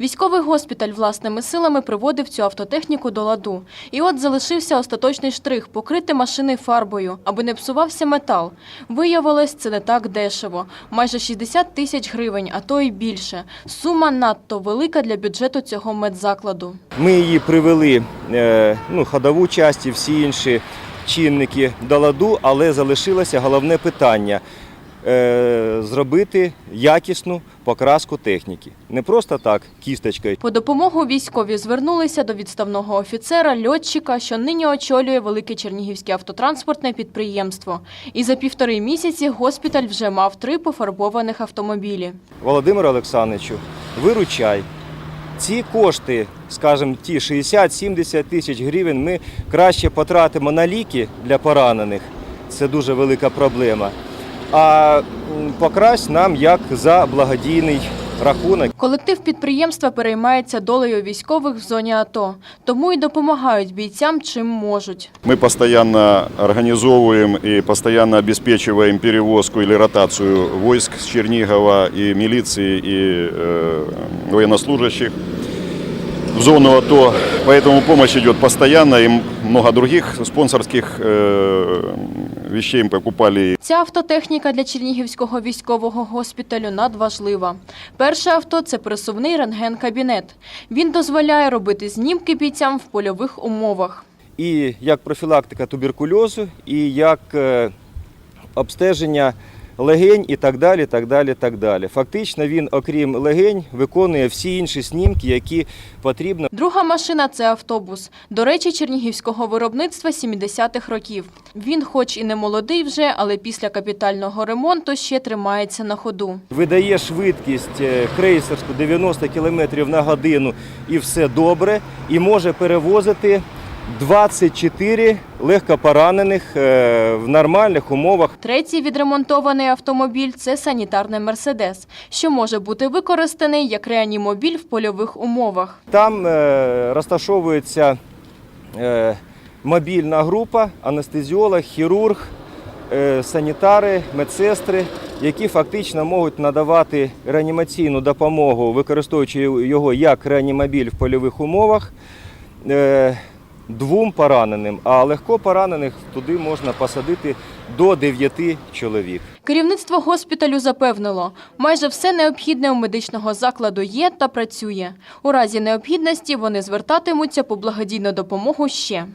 Військовий госпіталь власними силами приводив цю автотехніку до ладу. І от залишився остаточний штрих – покрити машини фарбою, аби не псувався метал. Виявилось, це не так дешево. Майже 60 тисяч гривень, а то й більше. Сума надто велика для бюджету цього медзакладу. Ми її привели, е, ну, ходову часть і всі інші чинники до ладу, але залишилося головне питання зробити якісну покраску техніки. Не просто так кісточкою. По допомогу військові звернулися до відставного офіцера, льотчика, що нині очолює Велике Чернігівське автотранспортне підприємство. І за півтори місяці госпіталь вже мав три пофарбованих автомобілі. Володимир Олександровичу, виручай. Ці кошти, скажімо, ті 60-70 тисяч гривень, ми краще потратимо на ліки для поранених. Це дуже велика проблема А м, покрась нам як за благодійний рахунок. Колектив підприємства переймається долею військових в зоні АТО, тому й допомагають бійцям чим можуть. Мы постоянно организовываем и постоянно обеспечиваем перевозку или ротацию войск с Чернигова и милиции, и э, военнослужащих в зону АТО. Поэтому помощь идет постоянно, и много других спонсорских э, вещей мы покупали Ця автотехніка для Чернігівського військового госпіталю надважлива. Перше авто – це пересувний рентген-кабінет. Він дозволяє робити знімки бійцям в польових умовах. І як профілактика туберкульозу, і як е, обстеження легень і так далі. так далі, так далі. Фактично він, окрім легень, виконує всі інші снімки, які потрібно. Друга машина – це автобус. До речі, чернігівського виробництва 70-х років. Він хоч і не молодий вже, але після капітального ремонту ще тримається на ходу. Видає швидкість е, крейсерську 90 км на годину і все добре, і може перевозити 24 легкопоранених е, в нормальних умовах. Третій відремонтований автомобіль – це санітарний «Мерседес», що може бути використаний як реанімобіль в польових умовах. Там е, розташовується е, мобільна група, анестезіолог, хірург, санітари, медсестри, які фактично можуть надавати реанімаційну допомогу, використовуючи його як реанімобіль в польових умовах. Двом пораненим, а легко поранених туди можна посадити до 9 чоловік. Керівництво госпіталю запевнило, майже все необхідне у медичного закладу є та працює. У разі необхідності вони звертатимуться по благодійну допомогу ще.